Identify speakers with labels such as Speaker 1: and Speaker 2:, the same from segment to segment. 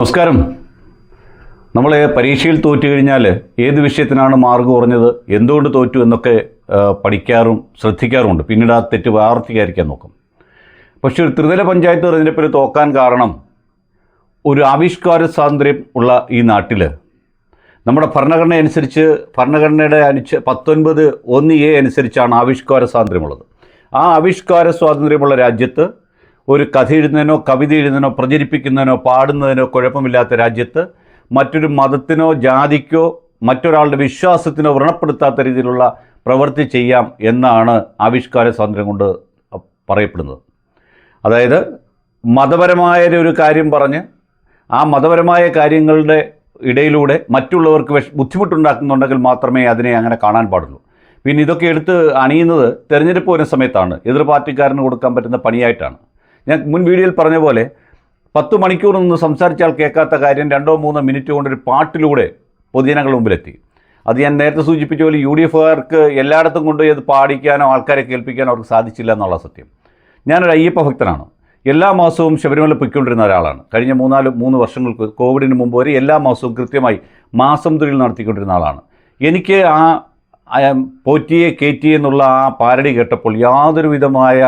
Speaker 1: നമസ്കാരം. നമ്മൾ പരീക്ഷയിൽ തോറ്റു കഴിഞ്ഞാൽ ഏത് വിഷയത്തിനാണ് മാർക്ക് കുറഞ്ഞത് എന്തുകൊണ്ട് തോറ്റു എന്നൊക്കെ പഠിക്കാറും ശ്രദ്ധിക്കാറുമുണ്ട്. പിന്നീട് ആ തെറ്റ് ആവർത്തിക്കാതിരിക്കാൻ നോക്കും. പക്ഷേ ഒരു ത്രിതല പഞ്ചായത്ത് തെരഞ്ഞെടുപ്പിൽ തോക്കാൻ കാരണം ഒരു ആവിഷ്കാര സ്വാതന്ത്ര്യം ഉള്ള ഈ നാട്ടിൽ നമ്മുടെ ഭരണഘടന അനുസരിച്ച് ഭരണഘടനയുടെ അനുസ പത്തൊൻപത് ഒന്ന് എ അനുസരിച്ചാണ് ആവിഷ്കാര സ്വാതന്ത്ര്യമുള്ളത്. ആ ആവിഷ്കാര സ്വാതന്ത്ര്യമുള്ള രാജ്യത്ത് ഒരു കഥ എഴുതുന്നതിനോ കവിത എഴുതുന്നതിനോ പ്രചരിപ്പിക്കുന്നതിനോ പാടുന്നതിനോ കുഴപ്പമില്ലാത്ത രാജ്യത്ത് മറ്റൊരു മതത്തിനോ ജാതിക്കോ മറ്റൊരാളുടെ വിശ്വാസത്തിനോ വ്രണപ്പെടുത്താത്ത രീതിയിലുള്ള പ്രവൃത്തി ചെയ്യാം എന്നാണ് ആവിഷ്കാര സ്വാതന്ത്ര്യം കൊണ്ട് പറയപ്പെടുന്നത്. അതായത് മതപരമായ ഒരു കാര്യം പറഞ്ഞ് ആ മതപരമായ കാര്യങ്ങളുടെ ഇടയിലൂടെ മറ്റുള്ളവർക്ക് വിഷ ബുദ്ധിമുട്ടുണ്ടാക്കുന്നുണ്ടെങ്കിൽ മാത്രമേ അതിനെ അങ്ങനെ കാണാൻ പാടുള്ളൂ. പിന്നെ ഇതൊക്കെ എടുത്ത് അണിയുന്നത് തിരഞ്ഞെടുപ്പ് വരുന്ന സമയത്താണ്. എതിർ പാർട്ടിക്കാരന് കൊടുക്കാൻ പറ്റുന്ന പണിയായിട്ടാണ്. ഞാൻ മുൻ വീഡിയോയിൽ പറഞ്ഞ പോലെ പത്ത് മണിക്കൂർ നിന്ന് സംസാരിച്ചാൽ കേൾക്കാത്ത കാര്യം രണ്ടോ മൂന്നോ മിനിറ്റ് കൊണ്ടൊരു പാട്ടിലൂടെ പൊതുജനങ്ങളുടെ മുമ്പിലെത്തി. അത് ഞാൻ നേരത്തെ സൂചിപ്പിച്ച പോലെ യു ഡി എഫുകാർക്ക് എല്ലായിടത്തും കൊണ്ടുപോയി അത് പാടിക്കാനോ ആൾക്കാരെ കേൾപ്പിക്കാനോ അവർക്ക് സാധിച്ചില്ല എന്നുള്ള സത്യം. ഞാനൊരു അയ്യപ്പ ഭക്തനാണ്. എല്ലാ മാസവും ശബരിമല പൊയ്ക്കൊണ്ടിരുന്ന ഒരാളാണ്. കഴിഞ്ഞ മൂന്നാൽ മൂന്ന് വർഷങ്ങൾക്ക് കോവിഡിന് മുമ്പ് വരെ എല്ലാ മാസവും കൃത്യമായി മാസം തൊഴിൽ നടത്തിക്കൊണ്ടിരുന്ന ആളാണ്. എനിക്ക് ആ പോറ്റിയെ കയറ്റി എന്നുള്ള ആ പാരടി കേട്ടപ്പോൾ യാതൊരു വിധമായ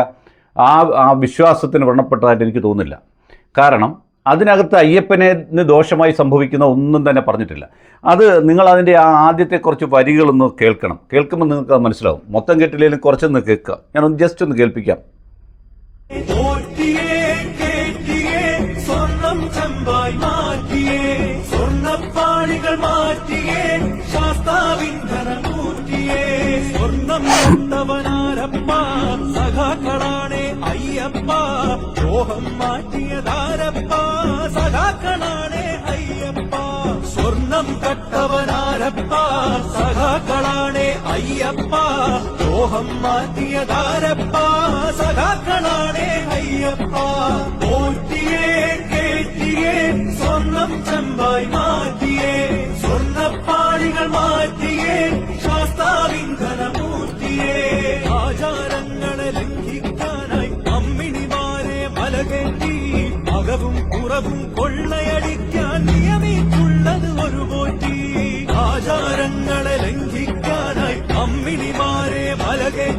Speaker 1: ആ ആ വിശ്വാസത്തിന് വ്രണപ്പെട്ടതായിട്ട് എനിക്ക് തോന്നുന്നില്ല. കാരണം അതിനകത്ത് അയ്യപ്പനെ ദോഷമായി സംഭവിക്കുന്ന ഒന്നും തന്നെ പറഞ്ഞിട്ടില്ല. അത് നിങ്ങൾ അതിന്റെ ആ ആദ്യത്തെ കുറച്ച് വരികളൊന്ന് കേൾക്കണം. കേൾക്കുമ്പോൾ നിങ്ങൾക്ക് അത് മനസ്സിലാവും. മൊത്തം കേട്ടില്ലെങ്കിലും കുറച്ചൊന്ന് കേൾക്കുക. ഞാനൊന്ന് ജസ്റ്റ് ഒന്ന് കേൾപ്പിക്കാം.
Speaker 2: മാറ്റിയേ സ്വർണം സഖാക്കളാണേ അയ്യപ്പ ദ്രോഹം മാറ്റിയതാരപ്പ സഖാക്കളാണേ അയ്യപ്പ സ്വർണം കട്ടവനാരപ്പ സഖാക്കളാണേ അയ്യപ്പ ദ്രോഹം മാറ്റിയതാരപ്പ സഖാക്കളാണേ അയ്യപ്പ പോറ്റിയേ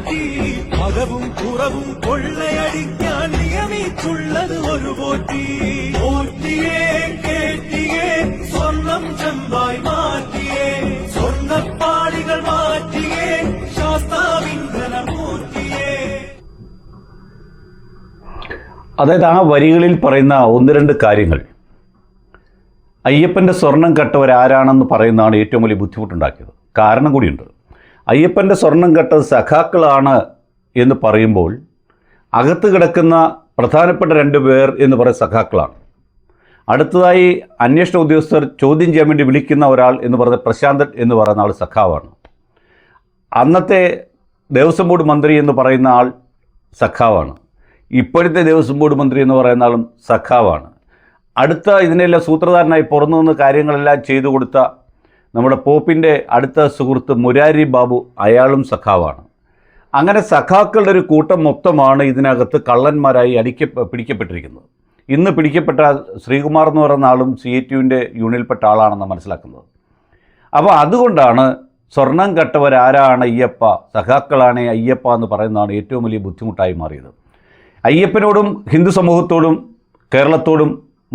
Speaker 2: മലകേറ്റി മതവും കുറവും കൊള്ളയടിക്കാൻ നിയമിച്ചുള്ളത് ഒരു പോറ്റി. പോറ്റിയേ കേട്ടിയേ സ്വർണം ചെമ്പായി മാറ്റിയേ. സ്വർണപ്പാളികൾ മാറ്റിയേ ശാസ്താവിന്ധനമൂർത്തിയേ
Speaker 1: അതായത് ആ വരികളിൽ പറയുന്ന ഒന്ന് രണ്ട് കാര്യങ്ങൾ. അയ്യപ്പന്റെ സ്വർണം കെട്ടവരാരാണെന്ന് പറയുന്നതാണ് ഏറ്റവും വലിയ ബുദ്ധിമുട്ടുണ്ടാക്കിയത്. കാരണം കൂടിയുണ്ട്. അയ്യപ്പന്റെ സ്വർണം കെട്ടത് സഖാക്കളാണ് എന്ന് പറയുമ്പോൾ അകത്ത് കിടക്കുന്ന പ്രധാനപ്പെട്ട രണ്ട് പേർ എന്ന് പറയുന്ന സഖാക്കളാണ്. അടുത്തതായി അന്വേഷണ ഉദ്യോഗസ്ഥർ ചോദ്യം ചെയ്യാൻ വേണ്ടി വിളിക്കുന്ന ഒരാൾ എന്ന് പറയുന്നത് പ്രശാന്തൻ എന്ന് പറയുന്ന ആൾ സഖാവാണ്. അന്നത്തെ ദേവസ്വം ബോർഡ് മന്ത്രി എന്ന് പറയുന്ന ആൾ സഖാവാണ്. ഇപ്പോഴത്തെ ദേവസ്വം ബോർഡ് മന്ത്രി എന്ന് പറയുന്ന ആളും സഖാവാണ്. അടുത്ത ഇതിനെല്ലാം സൂത്രധാരനായി പുറന്നു നിന്ന് കാര്യങ്ങളെല്ലാം ചെയ്തു കൊടുത്ത നമ്മുടെ പോപ്പിന്റെ അടുത്ത സുഹൃത്ത് മുരാരി ബാബു അയാളും സഖാവാണ്. അങ്ങനെ സഖാക്കളുടെ ഒരു കൂട്ടം മൊത്തമാണ് ഇതിനകത്ത് കള്ളന്മാരായി അടിക്ക പിടിക്കപ്പെട്ടിരിക്കുന്നത്. ഇന്ന് പിടിക്കപ്പെട്ട ശ്രീകുമാർ എന്ന് പറയുന്ന ആളും സി എ ടിയുവിന്റെ യൂണിയനിൽപ്പെട്ട ആളാണെന്ന് മനസ്സിലാക്കുന്നത്. അപ്പോൾ അതുകൊണ്ടാണ് സ്വർണം കട്ടവരാരാണ് അയ്യപ്പ സഖാക്കളാണ് അയ്യപ്പ എന്ന് പറയുന്നതാണ് ഏറ്റവും വലിയ ബുദ്ധിമുട്ടായി മാറിയത്. അയ്യപ്പനോടും ഹിന്ദു സമൂഹത്തോടും കേരളത്തോടും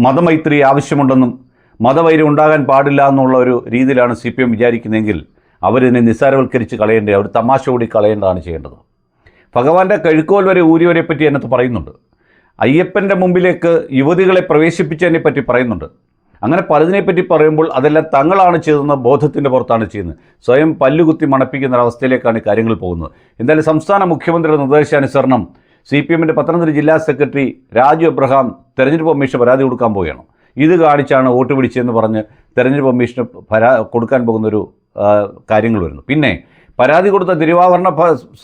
Speaker 1: മതമൈത്രി ആവശ്യമുണ്ടെന്നും മതവൈര്യം ഉണ്ടാകാൻ പാടില്ല എന്നുള്ള ഒരു രീതിയിലാണ് സി പി എം വിചാരിക്കുന്നതെങ്കിൽ അവരിതിനെ നിസ്സാരവൽക്കരിച്ച് കളയേണ്ട? അവർ തമാശ കൂടി കളയേണ്ടതാണ് ചെയ്യേണ്ടത്. ഭഗവാന്റെ കഴുക്കോൽ വരെ ഊരിയവരെ പറ്റി എന്നത് പറയുന്നുണ്ട്. അയ്യപ്പന്റെ മുമ്പിലേക്ക് യുവതികളെ പ്രവേശിപ്പിച്ചതിനെ പറ്റി പറയുന്നുണ്ട്. അങ്ങനെ പലതിനെപ്പറ്റി പറയുമ്പോൾ അതെല്ലാം തങ്ങളാണ് ചെയ്തതെന്ന ബോധത്തിന്റെ പുറത്താണ് ചെയ്യുന്നത്. സ്വയം പല്ലുകുത്തി മണപ്പിക്കുന്ന ഒരവസ്ഥയിലേക്കാണ് കാര്യങ്ങൾ പോകുന്നത്. എന്തായാലും സംസ്ഥാന മുഖ്യമന്ത്രിയുടെ നിർദ്ദേശാനുസരണം സി പി എമ്മിന്റെ പത്തനംതിട്ട ജില്ലാ സെക്രട്ടറി രാജു എബ്രഹാം തെരഞ്ഞെടുപ്പ് കമ്മീഷൻ പരാതി കൊടുക്കാൻ പോവുകയാണ്. ഇത് കാണിച്ചാണ് വോട്ട് പിടിച്ചതെന്ന് പറഞ്ഞ് തെരഞ്ഞെടുപ്പ് കമ്മീഷന് പരാ കൊടുക്കാൻ പോകുന്നൊരു കാര്യങ്ങൾ വരുന്നു. പിന്നെ പരാതി കൊടുത്ത തിരുവാഭരണ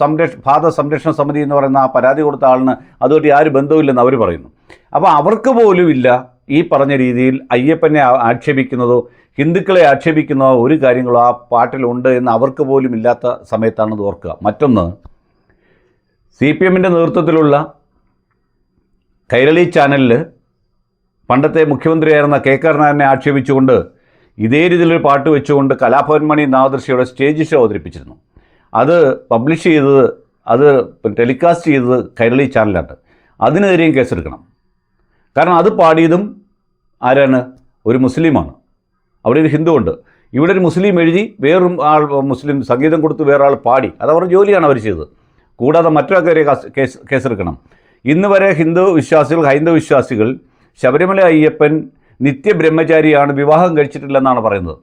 Speaker 1: സംരക്ഷ ഭാത സംരക്ഷണ സമിതി എന്ന് പറയുന്ന ആ പരാതി കൊടുത്ത ആളിന് അതുമായിട്ട് യാതൊരു ബന്ധവുമില്ലെന്ന് അവർ പറയുന്നു. അപ്പോൾ അവർക്ക് പോലും ഇല്ല ഈ പറഞ്ഞ രീതിയിൽ അയ്യപ്പനെ ആക്ഷേപിക്കുന്നതോ ഹിന്ദുക്കളെ ആക്ഷേപിക്കുന്നതോ ഒരു കാര്യങ്ങളോ ആ പാട്ടിലുണ്ട് എന്ന് അവർക്ക് പോലും ഇല്ലാത്ത സമയത്താണ് ഓർക്കുക. മറ്റൊന്ന് സി പി എമ്മിന്റെ നേതൃത്വത്തിലുള്ള കൈരളി ചാനലിൽ പണ്ടത്തെ മുഖ്യമന്ത്രിയായിരുന്ന കെ കരുണാകരനെ ആക്ഷേപിച്ചുകൊണ്ട് ഇതേ രീതിയിലൊരു പാട്ട് വെച്ചുകൊണ്ട് കലാഭവൻ മണി നാദൃശ്യയുടെ സ്റ്റേജ് ഷോ അവതരിപ്പിച്ചിരുന്നു. അത് പബ്ലിഷ് ചെയ്തത് അത് ടെലികാസ്റ്റ് ചെയ്തത് കൈരളി ചാനലാണ് അതിനെതിരെയും കേസെടുക്കണം. കാരണം അത് പാടിയതും ആരാണ്? ഒരു മുസ്ലിമാണ്. അവിടെ ഒരു ഹിന്ദു ഉണ്ട്. ഇവിടെ ഒരു മുസ്ലിം എഴുതി വേറൊരു ആൾ മുസ്ലിം സംഗീതം കൊടുത്ത് വേറൊരാൾ പാടി. അത് അവരുടെ ജോലിയാണ് അവർ ചെയ്തത്. കൂടാതെ മറ്റൊരാൾക്കെതിരെ കാസ്- കേസ് കേസെടുക്കണം. ഇന്ന് വരെ ഹിന്ദു വിശ്വാസികൾ ഹൈന്ദവ വിശ്വാസികൾ ശബരിമല അയ്യപ്പൻ നിത്യബ്രഹ്മചാരിയാണ് വിവാഹം കഴിച്ചിട്ടില്ലെന്നാണ് പറയുന്നത്.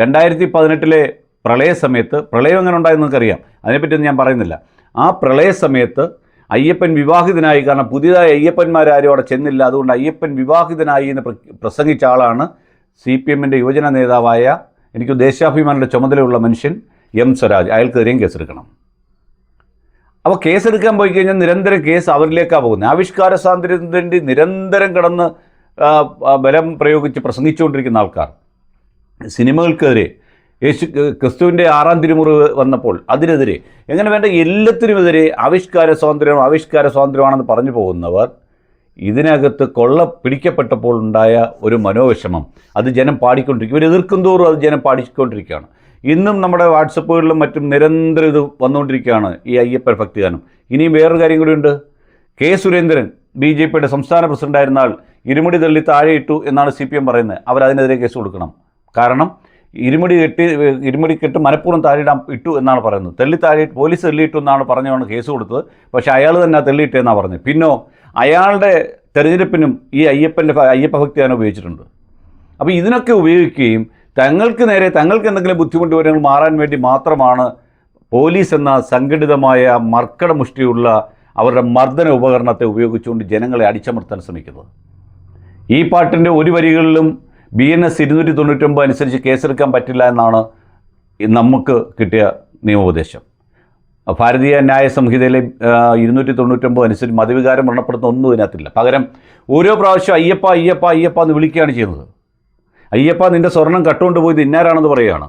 Speaker 1: രണ്ടായിരത്തി പതിനെട്ടിലെ പ്രളയ സമയത്ത് പ്രളയം എങ്ങനെ ഉണ്ടായെന്ന് നിങ്ങൾക്കറിയാം. അതിനെപ്പറ്റി ഞാൻ പറയുന്നില്ല. ആ പ്രളയ സമയത്ത് അയ്യപ്പൻ വിവാഹിതനായി കാരണം പുതിയതായ അയ്യപ്പന്മാരാരും അവിടെ ചെന്നില്ല. അതുകൊണ്ട് അയ്യപ്പൻ വിവാഹിതനായി എന്ന് പ്രസംഗിച്ച ആളാണ് സി പി എമ്മിന്റെ യുവജന നേതാവായ എനിക്ക് ദേശാഭിമാനിയുടെ ചുമതലയുള്ള മനുഷ്യൻ എം സ്വരാജ്. അയാൾക്കെതിരെയും കേസെടുക്കണം. അപ്പോൾ കേസെടുക്കാൻ പോയി കഴിഞ്ഞാൽ നിരന്തരം കേസ് അവരിലേക്കാണ് പോകുന്നത്. ആവിഷ്കാര സ്വാതന്ത്ര്യത്തിന്റെ നിരന്തരം കടന്ന് ബലം പ്രയോഗിച്ച് പ്രസംഗിച്ചുകൊണ്ടിരിക്കുന്ന ആൾക്കാർ. സിനിമകൾക്കെതിരെ യേശു ക്രിസ്തുവിന്റെ ആറാം തിരുമുറിവ് വന്നപ്പോൾ അതിനെതിരെ എങ്ങനെ വേണ്ട എല്ലാത്തിനുമെതിരെ ആവിഷ്കാര സ്വാതന്ത്ര്യം ആവിഷ്കാര സ്വാതന്ത്ര്യമാണെന്ന് പറഞ്ഞു പോകുന്നവർ ഇതിനകത്ത് കൊള്ള പിടിക്കപ്പെട്ടപ്പോൾ ഉണ്ടായ ഒരു മനോവിഷമം. അത് ജനം പാടിക്കൊണ്ടിരിക്കും. ഇവർ എതിർക്കും തോറും അത് ജനം പാടിക്കൊണ്ടിരിക്കുകയാണ്. ഇന്നും നമ്മുടെ വാട്സപ്പുകളിലും മറ്റും നിരന്തരം ഇത് വന്നുകൊണ്ടിരിക്കുകയാണ് ഈ അയ്യപ്പൻ ഭക്തിഗാനം. ഇനിയും വേറൊരു കാര്യം കൂടിയുണ്ട് കെ സുരേന്ദ്രൻ ബി ജെ പിയുടെ സംസ്ഥാന പ്രസിഡന്റായിരുന്നാൽ ഇരുമുടി തള്ളി താഴെയിട്ടു എന്നാണ് സി പി എം പറയുന്നത്. അവരതിനെതിരെ കേസ് കൊടുക്കണം. കാരണം ഇരുമുടി കെട്ടി ഇരുമുടി കെട്ട് മനഃപൂർവം താഴെയിടാൻ ഇട്ടു എന്നാണ് പറയുന്നത്. തെള്ളി താഴെ പോലീസ് തെള്ളിയിട്ടു എന്നാണ് പറഞ്ഞുകൊണ്ട് കേസ് കൊടുത്തത്. പക്ഷേ അയാൾ തന്നെ തെള്ളിയിട്ടെന്നാണ് പറഞ്ഞത്. പിന്നോ അയാളുടെ തെരഞ്ഞെടുപ്പിനും ഈ അയ്യപ്പന്റെ അയ്യപ്പ ഭക്തിയാണ് ഉപയോഗിച്ചിട്ടുണ്ട്. അപ്പോൾ ഇതിനൊക്കെ ഉപയോഗിക്കുകയും തങ്ങൾക്ക് നേരെ തങ്ങൾക്ക് എന്തെങ്കിലും ബുദ്ധിമുട്ട് വരുന്നത് മാറാൻ വേണ്ടി മാത്രമാണ് പോലീസ് എന്ന സംഘടിതമായ മർക്കട മുഷ്ടിയുള്ള അവരുടെ മർദ്ദന ഉപകരണത്തെ ഉപയോഗിച്ചുകൊണ്ട് ജനങ്ങളെ അടിച്ചമർത്താൻ ശ്രമിക്കുന്നത്. ഈ പാട്ടിന്റെ ഒരു വരികളിലും ബി എൻ എസ് ഇരുന്നൂറ്റി തൊണ്ണൂറ്റൊമ്പത് അനുസരിച്ച് കേസെടുക്കാൻ പറ്റില്ല എന്നാണ് നമുക്ക് കിട്ടിയ നിയമോപദേശം. ഭാരതീയ ന്യായ സംഹിതയിലെ ഇരുന്നൂറ്റി തൊണ്ണൂറ്റൊമ്പത് അനുസരിച്ച് മതവികാരം മരണപ്പെടുന്ന ഒന്നും ഇതിനകത്തില്ല. പകരം ഓരോ പ്രാവശ്യം അയ്യപ്പ അയ്യപ്പ അയ്യപ്പ എന്ന് വിളിക്കുകയാണ് ചെയ്യുന്നത്. അയ്യപ്പ നിന്റെ സ്വർണം കട്ടുകൊണ്ട് പോയത് ഇന്നാരാണെന്ന് പറയുകയാണ്.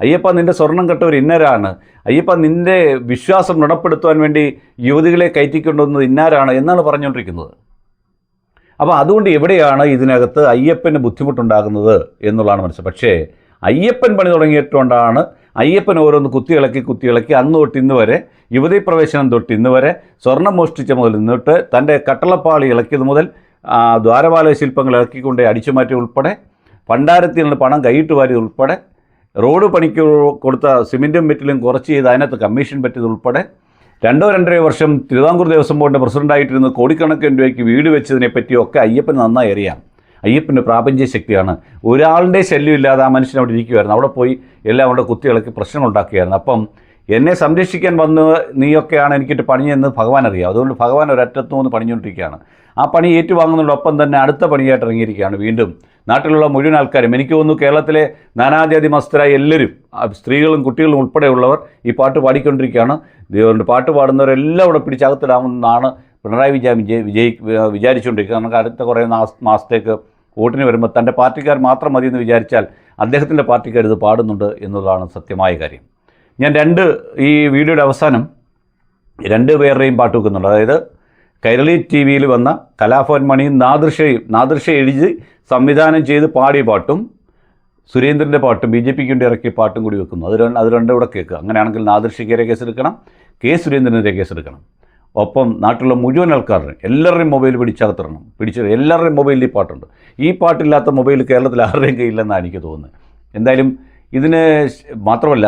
Speaker 1: അയ്യപ്പ നിന്റെ സ്വർണം കട്ടവർ ഇന്നരാണ്. അയ്യപ്പ നിന്റെ വിശ്വാസം ഋണപ്പെടുത്തുവാൻ വേണ്ടി യുവതികളെ കയറ്റിക്കൊണ്ടുവന്നത് ഇന്നാരാണ് എന്നാണ് പറഞ്ഞുകൊണ്ടിരിക്കുന്നത്. അപ്പോൾ അതുകൊണ്ട് എവിടെയാണ് ഇതിനകത്ത് അയ്യപ്പന് ബുദ്ധിമുട്ടുണ്ടാകുന്നത് എന്നുള്ളതാണ് മനസ്സിലായത് പക്ഷേ അയ്യപ്പൻ പണി തുടങ്ങിയിട്ടുകൊണ്ടാണ് അയ്യപ്പൻ ഓരോന്ന് കുത്തിയിളക്കി കുത്തിയിളക്കി അന്ന് തൊട്ട് ഇന്ന് വരെ യുവതീ പ്രവേശനം തൊട്ട് ഇന്ന് വരെ സ്വർണം മോഷ്ടിച്ച മുതൽ നിന്നിട്ട് തന്റെ കട്ടളപ്പാളി ഇളക്കിയത് മുതൽ ദ്വാരപാലയ ശില്പങ്ങൾ ഇളക്കിക്കൊണ്ട് അടിച്ചുമാറ്റി ഉൾപ്പെടെ പണ്ടാരത്തിൽ നിന്ന് പണം കൈയിട്ട് വാരിയത് ഉൾപ്പെടെ റോഡ് പണിക്ക് കൊടുത്ത സിമെന്റും മെറ്റിലും കുറച്ച് ചെയ്ത് അതിനകത്ത് കമ്മീഷൻ പറ്റിയത് ഉൾപ്പെടെ രണ്ടോ രണ്ടര വർഷം തിരുവിതാംകൂർ ദേവസ്വം ബോർഡിന്റെ പ്രസിഡന്റായിട്ടിരുന്ന് കോടിക്കണക്കിന് രൂപയ്ക്ക് വീട് വെച്ചതിനെ പറ്റിയൊക്കെ അയ്യപ്പൻ നന്നായി അറിയാം. അയ്യപ്പന്റെ പ്രാപഞ്ച ശക്തിയാണ്. ഒരാളുടെ ശല്യമില്ലാതെ ആ മനുഷ്യൻ അവിടെ ഇരിക്കുമായിരുന്നു അവിടെ പോയി എല്ലാം അവിടെ കുത്തികളൊക്കെ പ്രശ്നങ്ങൾ ഉണ്ടാക്കുകയായിരുന്നു അപ്പം എന്നെ സംരക്ഷിക്കാൻ വന്ന് നീയൊക്കെയാണ് എനിക്കിട്ട് പണിയെന്ന് ഭഗവാൻ അറിയാം. അതുകൊണ്ട് ഭഗവാൻ ഒരറ്റത്തു നിന്ന് പണിഞ്ഞുകൊണ്ടിരിക്കുകയാണ്. ആ പണി ഏറ്റുവാങ്ങുന്നതോടൊപ്പം തന്നെ അടുത്ത പണിയായിട്ട് ഇറങ്ങിയിരിക്കുകയാണ് വീണ്ടും. നാട്ടിലുള്ള മുഴുവൻ ആൾക്കാരും എനിക്ക് തോന്നുന്നു കേരളത്തിലെ നാനാജാതി മസ്തരായ എല്ലാവരും സ്ത്രീകളും കുട്ടികളും ഉൾപ്പെടെയുള്ളവർ ഈ പാട്ട് പാടിക്കൊണ്ടിരിക്കുകയാണ്. പാട്ട് പാടുന്നവരെല്ലാം ഇവിടെ പിടിച്ചകത്തിടാമെന്നാണ് പിണറായി വിജയൻ വിജയ് വിജയ് വിചാരിച്ചുകൊണ്ടിരിക്കുന്നത്. നമുക്ക് അടുത്ത കുറേ മാസ- മാസത്തേക്ക് വോട്ടിന് വരുമ്പോൾ തന്റെ പാർട്ടിക്കാർ മാത്രം മതിയെന്ന് വിചാരിച്ചാൽ അദ്ദേഹത്തിന്റെ പാർട്ടിക്കാർ ഇത് പാടുന്നുണ്ട് എന്നുള്ളതാണ് സത്യമായ കാര്യം. ഞാൻ രണ്ട് ഈ വീഡിയോയുടെ അവസാനം രണ്ട് പേരുടെയും പാട്ട് വെക്കുന്നുണ്ട്. അതായത് കൈരളി ടി വിയിൽ വന്ന കലാഭവൻ മണിയും നാദൃശയും നാദൃശ എഴുതി സംവിധാനം ചെയ്ത് പാടിയ പാട്ടും സുരേന്ദ്രന്റെ പാട്ടും ബി ജെ പിക്ക് വേണ്ടി ഇറക്കിയ പാട്ടും കൂടി വെക്കുന്നു. അത് രണ്ട് അത് രണ്ടും കൂടെ കേൾക്കുക. അങ്ങനെയാണെങ്കിൽ നാദൃശയ്ക്കെതിരെ കേസെടുക്കണം കെ സുരേന്ദ്രനെതിരെ കേസെടുക്കണം ഒപ്പം നാട്ടിലുള്ള മുഴുവൻ ആൾക്കാരുടെ എല്ലാവരുടെയും മൊബൈൽ പിടിച്ചകത്തിടണം പിടിച്ച എല്ലാവരുടെയും മൊബൈലിൽ ഈ പാട്ടുണ്ട്. ഈ പാട്ടില്ലാത്ത മൊബൈൽ കേരളത്തിൽ ആരുടെയും കയ്യില്ലെന്നാണ് എനിക്ക് തോന്നുന്നത്. എന്തായാലും ഇതിന് മാത്രമല്ല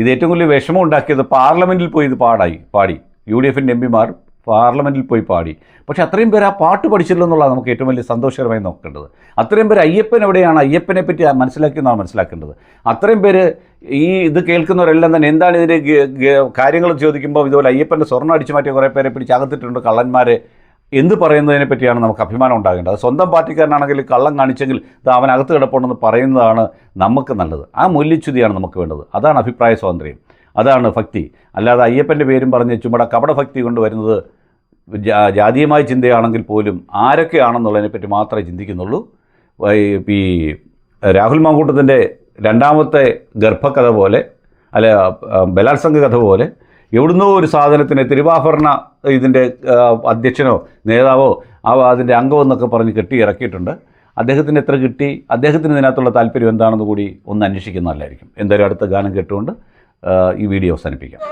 Speaker 1: ഇത് ഏറ്റവും വലിയ വിഷമം ഉണ്ടാക്കിയത് പാർലമെന്റിൽ പോയി ഇത് പാടായി പാടി. യു ഡി എഫിന്റെ എം പിമാർ പാർലമെന്റിൽ പോയി പാടി. പക്ഷേ അത്രയും പേര് ആ പാട്ട് പഠിച്ചില്ലോ എന്നുള്ളതാണ് നമുക്ക് ഏറ്റവും വലിയ സന്തോഷകരമായി നോക്കേണ്ടത്. അത്രയും പേര് അയ്യപ്പൻ എവിടെയാണ് അയ്യപ്പനെ പറ്റി മനസ്സിലാക്കിയെന്നാണ് മനസ്സിലാക്കേണ്ടത്. അത്രയും പേര് ഈ ഇത് കേൾക്കുന്നവരെല്ലാം തന്നെ എന്താണ് ഇതിന്റെ കാര്യങ്ങൾ ചോദിക്കുമ്പോൾ ഇതുപോലെ അയ്യപ്പന്റെ സ്വർണം അടിച്ചു മാറ്റിയ കുറേ പേരെ പിടിച്ച് അകത്തിട്ടുണ്ട് കള്ളന്മാരെ എന്ത് പറയുന്നതിനെ പറ്റിയാണ് നമുക്ക് അഭിമാനം ഉണ്ടാകേണ്ടത്? സ്വന്തം പാർട്ടിക്കാരനാണെങ്കിൽ കള്ളം കാണിച്ചെങ്കിൽ ഇത് അവൻ അകത്ത് കിടപ്പുണ്ടെന്ന് പറയുന്നതാണ് നമുക്ക് നല്ലത്. ആ മൂല്യച്യുതിയാണ് നമുക്ക് വേണ്ടത്. അതാണ് അഭിപ്രായ സ്വാതന്ത്ര്യം. അതാണ് ഭക്തി. അല്ലാതെ അയ്യപ്പന്റെ പേരും പറഞ്ഞ് ചുമട കപടഭക്തി കൊണ്ട് വരുന്നത് ജാ- ജാതീയമായ ചിന്തയാണെങ്കിൽ പോലും ആരൊക്കെയാണെന്നുള്ളതിനെപ്പറ്റി മാത്രമേ ചിന്തിക്കുന്നുള്ളൂ. ഈ രാഹുൽ മാങ്കൂട്ടത്തിന്റെ രണ്ടാമത്തെ ഗർഭകഥ പോലെ അല്ല ബലാത്സംഗ കഥ പോലെ എവിടുന്നോ ഒരു സാധനത്തിന് തിരുവാഭരണ ഇതിന്റെ അധ്യക്ഷനോ നേതാവോ അതിന്റെ അംഗമെന്നൊക്കെ പറഞ്ഞ് കെട്ടി ഇറക്കിയിട്ടുണ്ട്. അദ്ദേഹത്തിന് എത്ര കിട്ടി? അദ്ദേഹത്തിന് ഇതിനകത്തുള്ള താല്പര്യം എന്താണെന്ന് കൂടി ഒന്ന് അന്വേഷിക്കുന്നതല്ലായിരിക്കും എന്തായാലും അടുത്ത ഗാനം കേട്ടുകൊണ്ട് ഈ വീഡിയോ അവസാനിപ്പിക്കാം.